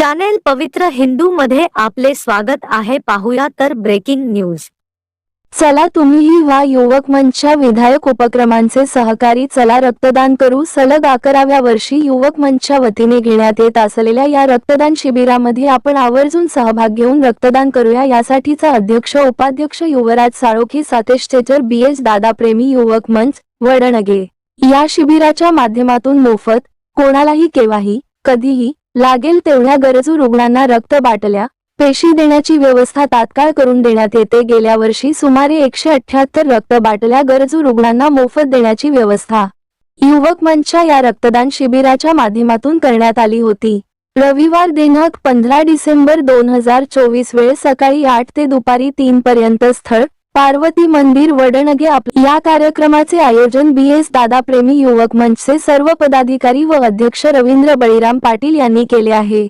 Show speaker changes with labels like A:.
A: Channel पवित्र हिंदू मध्ये आपले स्वागत आहे. पाहूया तर ब्रेकिंग न्यूज.
B: चला तुम्हीही व्हा युवक मंचच्या विधायक उपक्रमांचे सहकारी चला रक्तदान करू. सलग अकराव्या वर्षी युवक मंचच्या वतीने घेण्यात येत असलेल्या या रक्तदान शिबिरामध्ये आपण आवर्जून सहभाग घेऊन रक्तदान करूया. यासाठीचा अध्यक्ष उपाध्यक्ष युवराज साळोखी सातेश बी एच दादा प्रेमी युवक मंच वडणगे. या शिबिराच्या माध्यमातून मोफत कोणालाही केव्हाही कधीही लागेल तेवढ्या गरजू रुग्णांना रक्त बाटल्या पेशी देण्याची व्यवस्था तात्काळ करून देण्यात येते. गेल्या वर्षी सुमारे एकशे अठ्याहत्तर रक्त बाटल्या गरजू रुग्णांना मोफत देण्याची व्यवस्था युवक मंचच्या या रक्तदान शिबिराच्या माध्यमातून करण्यात आली होती. रविवार दिनांक पंधरा डिसेंबर दोन हजार चोवीस वेळ सकाळी आठ ते दुपारी तीन पर्यंत स्थळ पार्वती मंदिर वडणगे या कार्यक्रमाचे आयोजन बी एस दादा प्रेमी युवक मंचचे सर्व पदाधिकारी व अध्यक्ष रवींद्र बळीराम पाटील यांनी केले आहे.